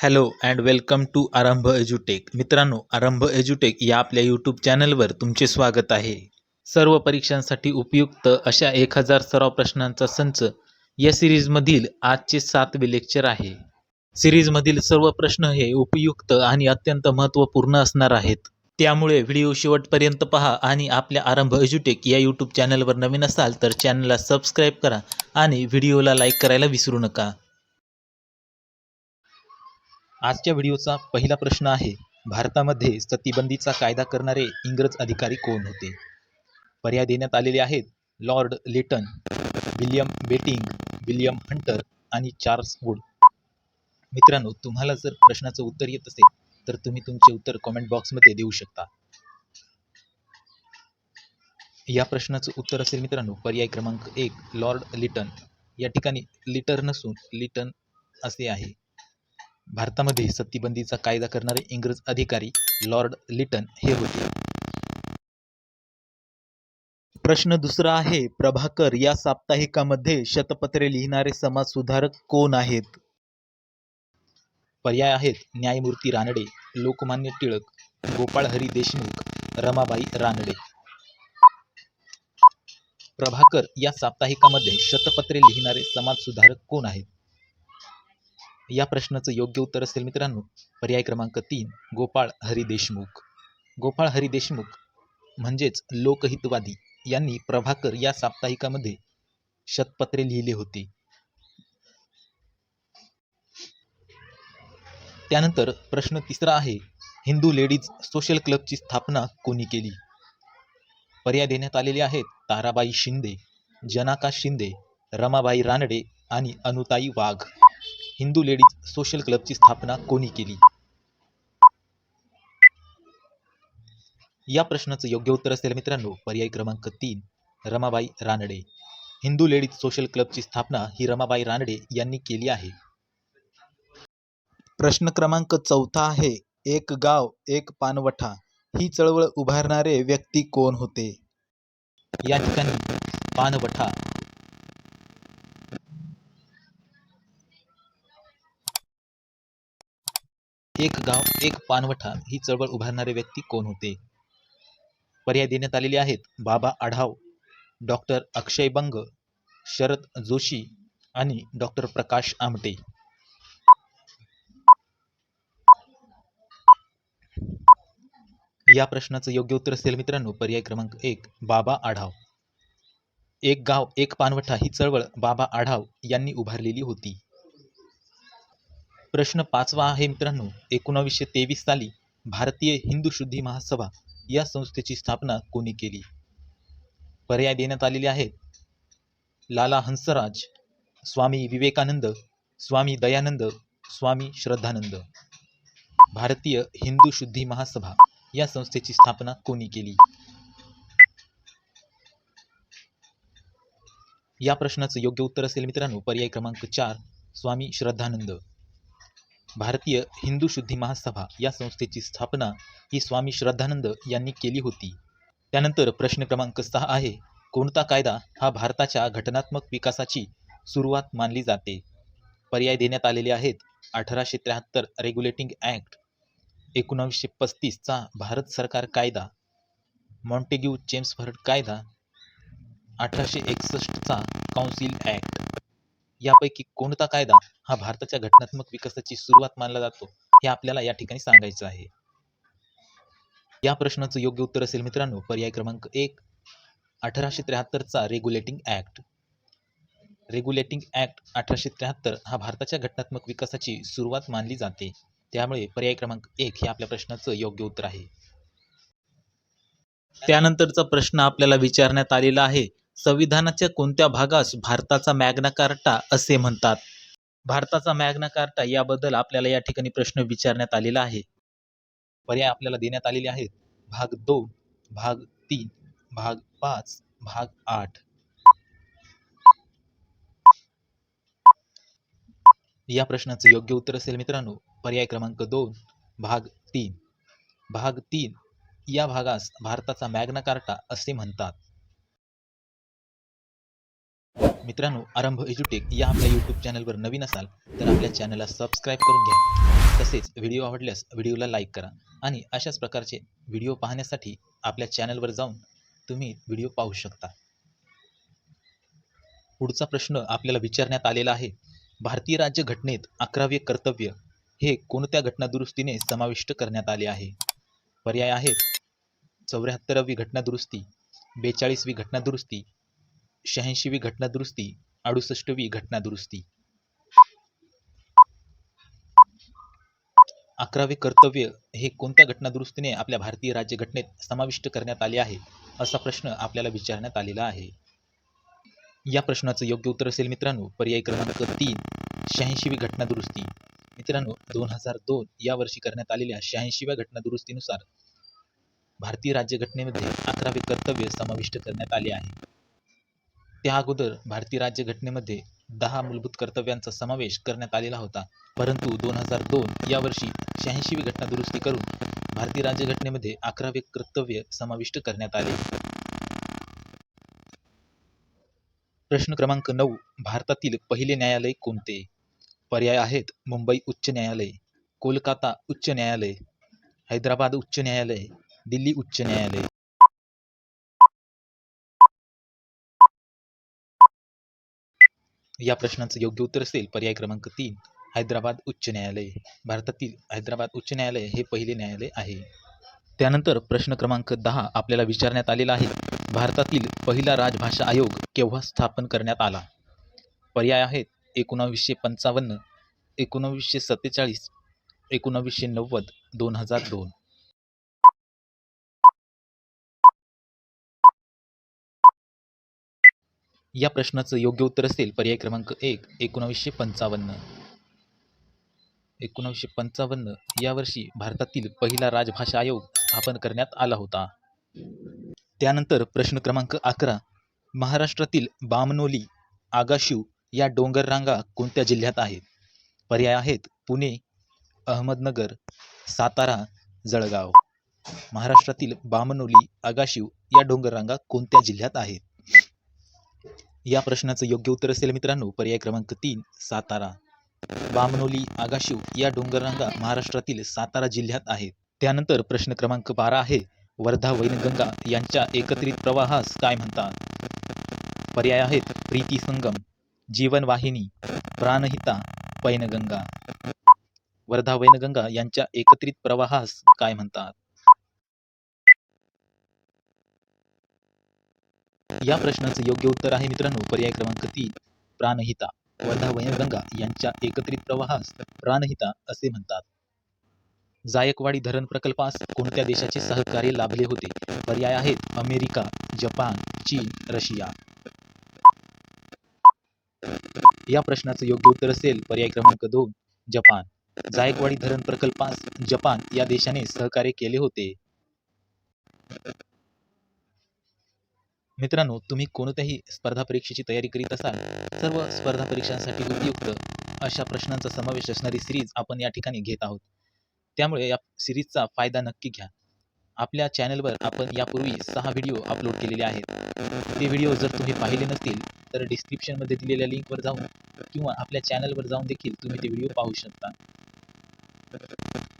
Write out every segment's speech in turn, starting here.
Hello and welcome to आरंभ एज्युटेक मित्रांनो आरंभ एज्युटेक या आपल्या यूट्यूब चॅनलवर तुमचे स्वागत आहे. सर्व परीक्षांसाठी उपयुक्त अशा एक हजार सराव प्रश्नांचा संच या सिरीजमधील आजचे सातवे लेक्चर आहे. सिरीजमधील सर्व प्रश्न हे उपयुक्त आणि अत्यंत महत्त्वपूर्ण असणार आहेत. त्यामुळे व्हिडिओ शेवटपर्यंत पहा आणि आपल्या आरंभ एज्युटेक या यूट्यूब चॅनलवर नवीन असाल तर चॅनलला सबस्क्राईब करा आणि व्हिडिओला लाईक करायला विसरू नका. आजच्या व्हिडिओचा पहिला प्रश्न आहे भारतामध्ये सतीबंदीचा कायदा करणारे इंग्रज अधिकारी कोण होते? पर्याय देण्यात आलेले आहेत lord Lytton William Bentinck William Hunter आणि चार्ल्स वूड. मित्रांनो तुम्हाला जर प्रश्नाचं उत्तर येत असेल तर तुम्ही तुमचे उत्तर कॉमेंट बॉक्समध्ये देऊ शकता. या प्रश्नाचं उत्तर असेल मित्रांनो पर्याय क्रमांक एक लॉर्ड लिटन. या ठिकाणी लिटर नसून लिटन असे आहे. भारतामध्ये सत्तीबंदीचा कायदा करणारे इंग्रज अधिकारी लॉर्ड लिटन हे होते. प्रश्न दुसरा आहे प्रभाकर या साप्ताहिकामध्ये शतपत्रे लिहिणारे समाजसुधारक कोण आहेत? पर्याय आहेत न्यायमूर्ती रानडे लोकमान्य टिळक गोपाळ हरी देशमुख रमाबाई रानडे. प्रभाकर या साप्ताहिकामध्ये शतपत्रे लिहिणारे समाजसुधारक कोण आहेत? या प्रश्नाचं योग्य उत्तर असेल मित्रांनो पर्याय क्रमांक तीन गोपाळ हरी देशमुख. गोपाळ हरी देशमुख म्हणजेच लोकहितवादी यांनी प्रभाकर या साप्ताहिकामध्ये शतपत्रे लिहिले होते. त्यानंतर प्रश्न तिसरा आहे हिंदू लेडीज सोशल क्लबची स्थापना कोणी केली? पर्याय देण्यात आलेले आहेत ताराबाई शिंदे जनाका शिंदे रमाबाई रानडे आणि अनुताई वाघ. हिंदू लेडीज सोशल क्लबची स्थापना कोणी केली? या प्रश्नाचं योग्य उत्तर असेल मित्रांनो पर्याय क्रमांक तीन रमाबाई रानडे. हिंदू लेडीज सोशल क्लबची स्थापना ही रमाबाई रानडे यांनी केली आहे. प्रश्न क्रमांक चौथा आहे एक गाव एक पानवठा. ही चळवळ उभारणारे व्यक्ती कोण होते? या ठिकाणी पानवठा एक गाव एक पानवठा ही चळवळ उभारणारे व्यक्ती कोण होते? पर्याय देण्यात आलेले आहेत. बाबा आढाव डॉक्टर अक्षय बंग शरद जोशी आणि डॉक्टर प्रकाश आमटे. या प्रश्नाचं योग्य उत्तर असेल मित्रांनो पर्याय क्रमांक एक बाबा आढाव. एक गाव एक पानवठा ही चळवळ बाबा आढाव यांनी उभारलेली होती. प्रश्न पाचवा आहे मित्रांनो. एकोणावीसशे तेवीस साली भारतीय हिंदू शुद्धी महासभा या संस्थेची स्थापना कोणी केली? पर्याय देण्यात आलेले आहेत. लाला हंसराज स्वामी विवेकानंद स्वामी दयानंद स्वामी श्रद्धानंद. भारतीय हिंदू शुद्धी महासभा या संस्थेची स्थापना कोणी केली? या प्रश्नाचं योग्य उत्तर असेल मित्रांनो पर्याय क्रमांक चार स्वामी श्रद्धानंद. भारतीय हिंदू शुद्धी महासभा या संस्थेची स्थापना ही स्वामी श्रद्धानंद यांनी केली होती. त्यानंतर प्रश्न क्रमांक सहा आहे कोणता कायदा हा भारताच्या घटनात्मक विकासाची सुरुवात मानली जाते? पर्याय देण्यात आलेले आहेत अठराशे त्र्याहत्तर रेग्युलेटिंग ॲक्ट एकोणावीसशे पस्तीसचा भारत सरकार कायदा मॉन्टेग्यू चेम्सफर्ड कायदा अठराशे एकसष्टचा काउन्सिल ॲक्ट. यापैकी कोणता कायदा हा भारताच्या घटनात्मक विकासाची सुरुवात मानला जातो हे आपल्याला या ठिकाणी सांगायचं आहे. या प्रश्नाचं योग्य उत्तर असेल मित्रांनो पर्याय क्रमांक एक अठराशे त्र्याहत्तरचा रेग्युलेटिंग ऍक्ट रेग्युलेटिंग ऍक्ट अठराशे त्र्याहत्तर हा भारताच्या घटनात्मक विकासाची सुरुवात मानली जाते. त्यामुळे पर्याय क्रमांक एक हे आपल्या प्रश्नाचं योग्य उत्तर आहे. त्यानंतरचा प्रश्न आपल्याला विचारण्यात आलेला आहे. संविधानाच्या कोणत्या भागास भारताचा मॅग्ना कार्टा असे म्हणतात? भारताचा मॅग्ना कार्टा याबद्दल आपल्याला या ठिकाणी प्रश्न विचारण्यात आलेला आहे. पर्याय आपल्याला देण्यात आलेले आहेत. भाग दोन भाग तीन भाग पाच भाग आठ. या प्रश्नाचं योग्य उत्तर असेल मित्रांनो पर्याय क्रमांक दोन भाग तीन. भाग तीन या भागास भारताचा मॅग्ना कार्टा असे म्हणतात. मित्रांनो आरंभ एज्युटेक या आपल्या यूट्यूब चॅनलवर नवीन असाल तर आपल्या चॅनलला सबस्क्राईब करून घ्या. तसेच व्हिडिओ आवडल्यास व्हिडिओला लाईक करा आणि अशाच प्रकारचे व्हिडिओ पाहण्यासाठी आपल्या चॅनलवर जाऊन तुम्ही व्हिडिओ पाहू शकता. पुढचा प्रश्न आपल्याला विचारण्यात आलेला आहे भारतीय राज्य घटनेत अकरावे कर्तव्य हे कोणत्या घटनादुरुस्तीने समाविष्ट करण्यात आले आहे? पर्याय आहेत. चौऱ्याहत्तरावी घटनादुरुस्ती बेचाळीसवी घटनादुरुस्ती शहाऐंशीवी घटनादुरुस्ती अडुसष्टवी घटनादुरुस्ती. अकरावे कर्तव्य हे कोणत्या घटनादुरुस्तीने आपल्या भारतीय राज्यघटनेत समाविष्ट करण्यात आले आहे असा प्रश्न आपल्याला विचारण्यात आलेला आहे. या प्रश्नाचं योग्य उत्तर असेल मित्रांनो पर्याय क्रमांक तीन शहाऐंशीवी घटनादुरुस्ती. मित्रांनो दोन हजार दोन या वर्षी करण्यात आलेल्या शहाऐंशीव्या घटनादुरुस्तीनुसार भारतीय राज्यघटनेमध्ये अकरावे कर्तव्य समाविष्ट करण्यात आले आहे. त्या अगोदर भारतीय राज्यघटनेमध्ये दहा मूलभूत कर्तव्यांचा समावेश करण्यात आलेला होता. परंतु दोन हजार दोन या वर्षी शहाऐंशीवी घटना दुरुस्ती करून भारतीय राज्यघटनेमध्ये अकरावे कर्तव्य समाविष्ट करण्यात आले. प्रश्न क्रमांक नऊ भारतातील पहिले न्यायालय कोणते? पर्याय आहेत मुंबई उच्च न्यायालय कोलकाता उच्च न्यायालय हैदराबाद उच्च न्यायालय दिल्ली उच्च न्यायालय. या प्रश्नाचं योग्य उत्तर असेल पर्याय क्रमांक तीन हैदराबाद उच्च न्यायालय. भारतातील हैदराबाद उच्च न्यायालय हे पहिले न्यायालय आहे. त्यानंतर प्रश्न क्रमांक दहा आपल्याला विचारण्यात आलेला आहे. भारतातील पहिला राजभाषा आयोग केव्हा स्थापन करण्यात आला? पर्याय आहेत एकोणावीसशे पंचावन्न एकोणावीसशे सत्तेचाळीस एकोणावीसशे नव्वद दोन हजार दोन. या प्रश्नाचं योग्य उत्तर असेल पर्याय क्रमांक एक एकोणावीसशे पंचावन्न. एकोणावीसशे पंचावन्न या वर्षी भारतातील पहिला राजभाषा आयोग स्थापन करण्यात आला होता. त्यानंतर प्रश्न क्रमांक अकरा महाराष्ट्रातील बामनोली आगाशिव या डोंगर रांगा कोणत्या जिल्ह्यात आहेत? पर्याय आहेत पुणे अहमदनगर सातारा जळगाव. महाराष्ट्रातील बामनोली आगाशिव या डोंगर रांगा कोणत्या जिल्ह्यात आहेत? या प्रश्नाचं योग्य उत्तर असेल मित्रांनो पर्याय क्रमांक तीन सातारा. बामनोली आगाशिव या डोंगररांगा महाराष्ट्रातील सातारा जिल्ह्यात आहेत. त्यानंतर प्रश्न क्रमांक बारा आहे वर्धा वैनगंगा यांच्या एकत्रित प्रवाहास काय म्हणतात? पर्याय आहेत प्रीती संगम जीवनवाहिनी प्राणहिता पैनगंगा. वर्धा वैनगंगा यांच्या एकत्रित प्रवाहास काय म्हणतात? या प्रश्नाचं योग्य उत्तर आहे मित्रांनो. पर्याय क्रमांक तीन प्राणहिता. वर्धा वैनगंगा यांच्या एकत्रित प्रवाहास प्राणहिता असे म्हणतात. जायकवाडी धरण प्रकल्पास कोणत्या देशाचे सहकार्य लाभले होते? पर्याय आहेत अमेरिका जपान चीन रशिया. या प्रश्नाचं योग्य उत्तर असेल पर्याय क्रमांक दोन जपान. जायकवाडी धरण प्रकल्पास जपान या देशाने सहकार्य केले होते. मित्रांनो तुम्ही कोणत्याही स्पर्धा परीक्षेची तयारी करीत असाल सर्व स्पर्धा परीक्षांसाठी उपयुक्त अशा प्रश्नांचा समावेश असणारी सिरीज आपण या ठिकाणी घेत आहोत. त्यामुळे या सिरीजचा फायदा नक्की घ्या. आपल्या चॅनलवर आपण यापूर्वी सहा व्हिडिओ अपलोड केलेले आहेत. ते व्हिडिओ जर तुम्ही पाहिले नसतील तर डिस्क्रिप्शनमध्ये दिलेल्या लिंकवर जाऊन किंवा आपल्या चॅनलवर जाऊन देखील तुम्ही ते व्हिडिओ पाहू शकता.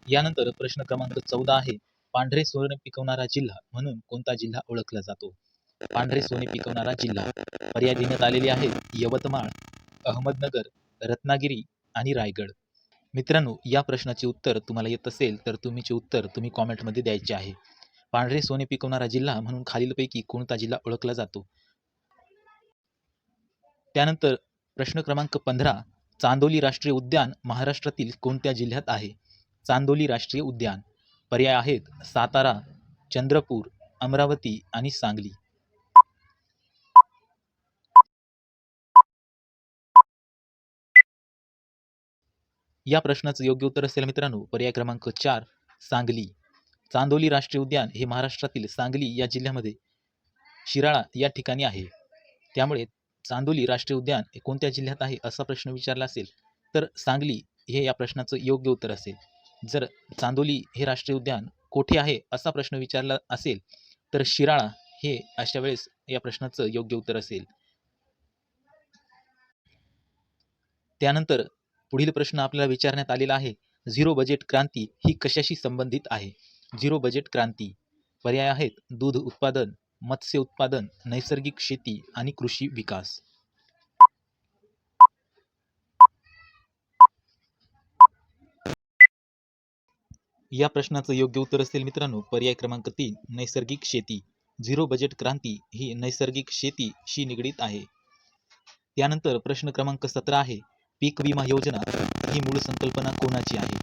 यानंतर प्रश्न क्रमांक चौदा आहे पांढरे सुवर्ण पिकवणारा जिल्हा म्हणून कोणता जिल्हा ओळखला जातो? पांढरे सोने पिकवणारा जिल्हा पर्याय देण्यात आलेले आहेत यवतमाळ अहमदनगर रत्नागिरी आणि रायगड. मित्रांनो या प्रश्नाचे उत्तर तुम्हाला येत असेल तर तुम्हीचे उत्तर तुम्ही कॉमेंटमध्ये द्यायचे आहे. पांढरे सोने पिकवणारा जिल्हा म्हणून खालीलपैकी कोणता जिल्हा ओळखला जातो? त्यानंतर प्रश्न क्रमांक पंधरा चांदोली राष्ट्रीय उद्यान महाराष्ट्रातील कोणत्या जिल्ह्यात आहे? चांदोली राष्ट्रीय उद्यान पर्याय आहेत सातारा चंद्रपूर अमरावती आणि सांगली. या प्रश्नाचं योग्य उत्तर असेल मित्रांनो पर्याय क्रमांक चार सांगली. चांदोली राष्ट्रीय उद्यान हे महाराष्ट्रातील सांगली या जिल्ह्यामध्ये शिराळा या ठिकाणी आहे. त्यामुळे चांदोली राष्ट्रीय उद्यान हे कोणत्या जिल्ह्यात आहे असा प्रश्न विचारला असेल तर सांगली हे या प्रश्नाचं योग्य उत्तर असेल. जर चांदोली हे राष्ट्रीय उद्यान कोठे आहे असा प्रश्न विचारला असेल तर शिराळा हे अशा वेळेस या प्रश्नाचं योग्य उत्तर असेल. त्यानंतर पुढील प्रश्न आपल्याला विचारण्यात आलेला आहे. झिरो बजेट क्रांती ही कशाशी संबंधित आहे? झिरो बजेट क्रांती पर्याय आहेत. दूध उत्पादन मत्स्य उत्पादन नैसर्गिक शेती आणि कृषी विकास. या प्रश्नाचं योग्य उत्तर असेल मित्रांनो पर्याय क्रमांक तीन नैसर्गिक शेती. झिरो बजेट क्रांती ही नैसर्गिक शेतीशी निगडीत आहे. त्यानंतर प्रश्न क्रमांक सतरा आहे. पीक विमा योजना ही मूळ संकल्पना कोणाची आहे?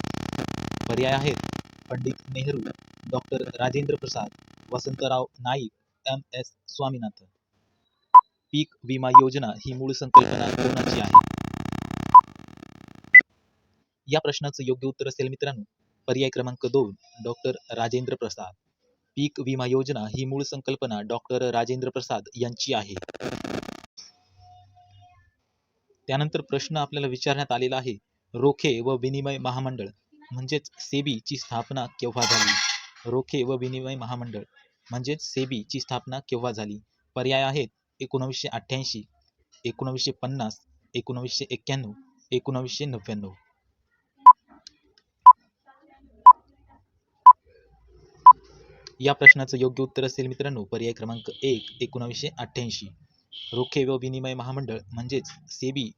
पर्याय आहेत. Pandit Nehru doctor Rajendra Prasad Vasantrao Naik M S Swaminathan. पीक विमा योजना ही मूळ संकल्पना कोणाची आहे? या प्रश्नाचं योग्य उत्तर असेल मित्रांनो पर्याय क्रमांक दोन डॉक्टर राजेंद्र प्रसाद. पीक विमा योजना ही मूळ संकल्पना डॉक्टर राजेंद्र प्रसाद यांची आहे. त्यानंतर प्रश्न आपल्याला विचारण्यात आलेला आहे रोखे व विनिमय महामंडळ. म्हणजेच सेबी ची स्थापना केव्हा झाली? रोखे व विनिमय महामंडळ. म्हणजेच सेबी ची स्थापना केव्हा झाली? पर्याय आहेत एकोणावीसशे अठ्ठ्याऐंशी एकोणावीसशे पन्नास एकोणावीसशे एक्क्याण्णव एकोणावीसशे नव्याण्णव. या प्रश्नाचं योग्य उत्तर असेल मित्रांनो पर्याय क्रमांक एक एकोणावीसशे अठ्ठ्याऐंशी. रोखे व विनिमय महामंडळ म्हणजेच सेबी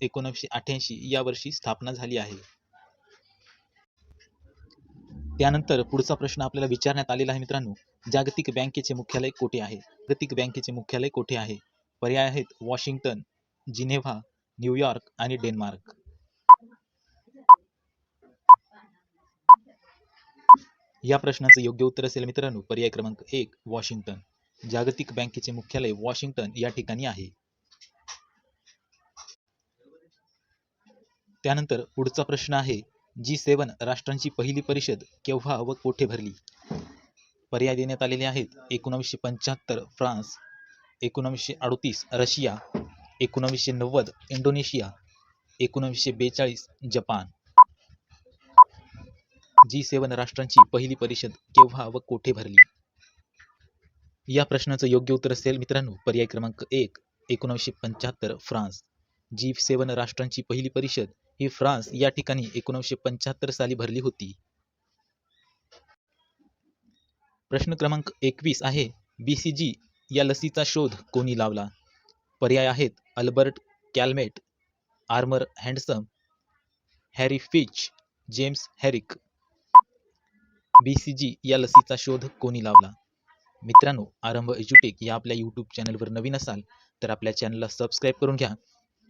एकोणीसशे अठ्ठ्याऐंशी या वर्षी स्थापना झाली आहे. त्यानंतर पुढचा प्रश्न आपल्याला विचारण्यात आलेला आहे मित्रांनो. जागतिक बँकेचे मुख्यालय कोठे आहे? जागतिक बँकेचे मुख्यालय कोठे आहे? पर्याय आहेत वॉशिंग्टन जिनेव्हा न्यूयॉर्क आणि डेन्मार्क. या प्रश्नाचं योग्य उत्तर असेल मित्रांनो पर्याय क्रमांक एक वॉशिंग्टन. जागतिक बँकेचे मुख्यालय वॉशिंग्टन या ठिकाणी आहे. त्यानंतर पुढचा प्रश्न आहे जी सेवन राष्ट्रांची पहिली परिषद केव्हा व कोठे भरली? पर्याय देण्यात आलेले आहेत एकोणवीसशे पंच्याहत्तर फ्रान्स एकोणवीसशे अडतीस रशिया एकोणवीसशे नव्वद इंडोनेशिया एकोणवीसशे बेचाळीस जपान. जी सेवन राष्ट्रांची पहिली परिषद केव्हा व कोठे भरली? या प्रश्नाचं योग्य उत्तर असेल मित्रांनो पर्याय क्रमांक एक एकोणीसशे पंच्याहत्तर फ्रान्स. जी सेवन राष्ट्रांची पहिली परिषद ही फ्रान्स या ठिकाणी एकोणीसशे पंच्याहत्तर साली भरली होती. प्रश्न क्रमांक एकवीस आहे बीसीजी या लसीचा शोध कोणी लावला? पर्याय आहेत Albert Calmette Armauer Hansen Harry Fitch James Harrick. BCG या लसीचा शोध कोणी लावला? मित्रांनो आरंभ एज्युटेक या आपल्या यूट्यूब चॅनलवर नवीन असाल तर आपल्या चॅनलला सबस्क्राईब करून घ्या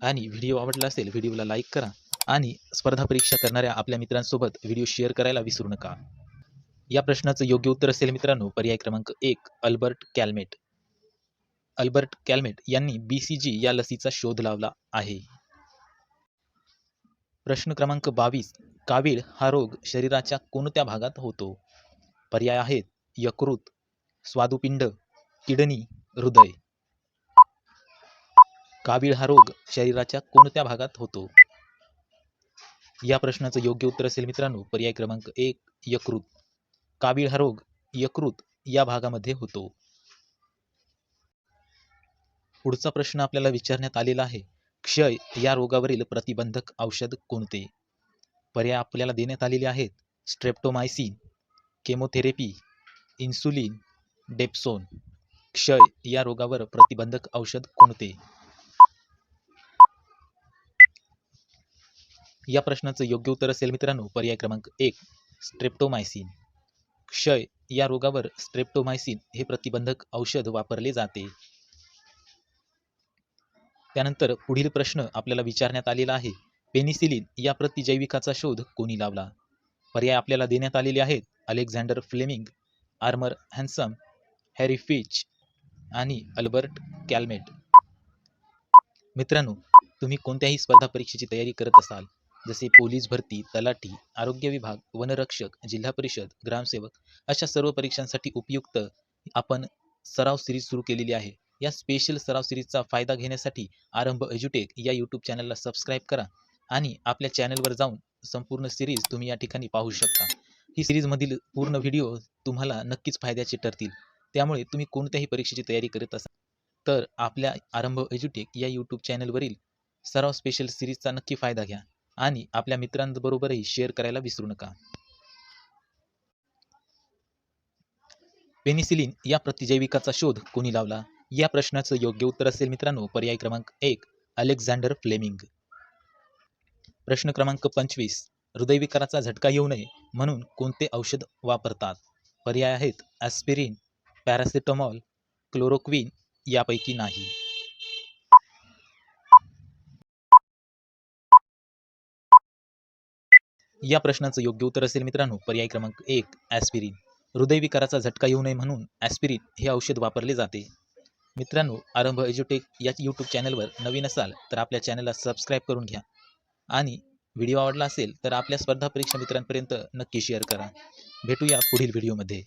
आणि व्हिडिओ आवडला असेल व्हिडिओला लाईक करा आणि स्पर्धा परीक्षा करणाऱ्या आपल्या मित्रांसोबत व्हिडिओ शेअर करायला विसरू नका. या प्रश्नाचं योग्य उत्तर असेल मित्रांनो पर्याय क्रमांक एक अल्बर्ट कॅल्मेट. अल्बर्ट कॅल्मेट यांनी बीसीजी या लसीचा शोध लावला आहे. प्रश्न क्रमांक बावीस कावीळ हा रोग शरीराच्या कोणत्या भागात होतो? पर्याय आहेत यकृत स्वादुपिंड किडनी हृदय. कावीळ हा रोग शरीराच्या कोणत्या भागात होतो? या प्रश्नाचं योग्य उत्तर असेल मित्रांनो पर्याय क्रमांक एक यकृत. कावीळ हा रोग यकृत या भागामध्ये होतो. पुढचा प्रश्न आपल्याला विचारण्यात आलेला आहे क्षय या रोगावरील प्रतिबंधक औषध कोणते? पर्याय आपल्याला देण्यात आलेले आहेत स्ट्रेप्टोमायसिन केमोथेरपी इन्सुलिन डेप्सोन. क्षय या रोगावर प्रतिबंधक औषध कोणते? या प्रश्नाचं योग्य उत्तर असेल मित्रांनो पर्याय क्रमांक एक स्ट्रेप्टोमायसिन. क्षय या रोगावर स्ट्रेप्टोमायसिन हे प्रतिबंधक औषध वापरले जाते. त्यानंतर पुढील प्रश्न आपल्याला विचारण्यात आलेला आहे. पेनिसिलिन या प्रतिजैविकाचा शोध कोणी लावला? पर्याय आपल्याला देण्यात आलेले आहेत. Alexander Fleming Armauer Hansen Harry Fitch आणि अल्बर्ट कॅलमेट. मित्रांनो तुम्ही कोणत्याही स्पर्धा परीक्षेची तयारी करत असाल जसे पोलीस भरती तलाठी आरोग्य विभाग वनरक्षक जिल्हा परिषद ग्रामसेवक अशा सर्व परीक्षांसाठी उपयुक्त आपण सराव सिरीज सुरू केलेली आहे. या स्पेशल सराव सिरीजचा फायदा घेण्यासाठी आरंभ एज्युटेक या यूट्यूब चॅनलला सबस्क्राईब करा आणि आपल्या चॅनलवर जाऊन संपूर्ण सिरीज तुम्ही या ठिकाणी पाहू शकता. ही सिरीजमधील पूर्ण व्हिडिओ तुम्हाला नक्कीच फायद्याचे ठरतील. त्यामुळे तुम्ही कोणत्याही परीक्षेची तयारी करत असाल तर आपल्या आरंभ एज्युटेक या यूट्यूब चॅनलवरील सराव स्पेशल सिरीजचा नक्की फायदा घ्या आणि आपल्या मित्रांबरोबरही शेअर करायला विसरू नका. पेनिसिलिन या प्रतिजैविकाचा शोध कोणी लावला? या प्रश्नाचं योग्य उत्तर असेल मित्रांनो पर्याय क्रमांक एक अलेक्झांडर फ्लेमिंग. प्रश्न क्रमांक पंचवीस हृदयविकाराचा झटका येऊ नये म्हणून कोणते औषध वापरतात? पर्याय आहेत ॲस्पिरिन पॅरासिटामॉल क्लोरोक्विन यापैकी नाही. या प्रश्नाचं योग्य उत्तर असेल मित्रांनो पर्याय क्रमांक एक ॲस्पिरिन. हृदयविकाराचा झटका येऊ नये म्हणून ॲस्पिरिन हे औषध वापरले जाते. मित्रांनो आरंभ एज्युटेक या यूट्यूब चॅनलवर नवीन असाल तर आपल्या चॅनलला सबस्क्राईब करून घ्या. आणि व्हिडिओ आवडला असेल तर आपल्या स्पर्धा परीक्षा मित्रांपर्यंत नक्की शेअर करा. भेटूया पुढील व्हिडिओमध्ये.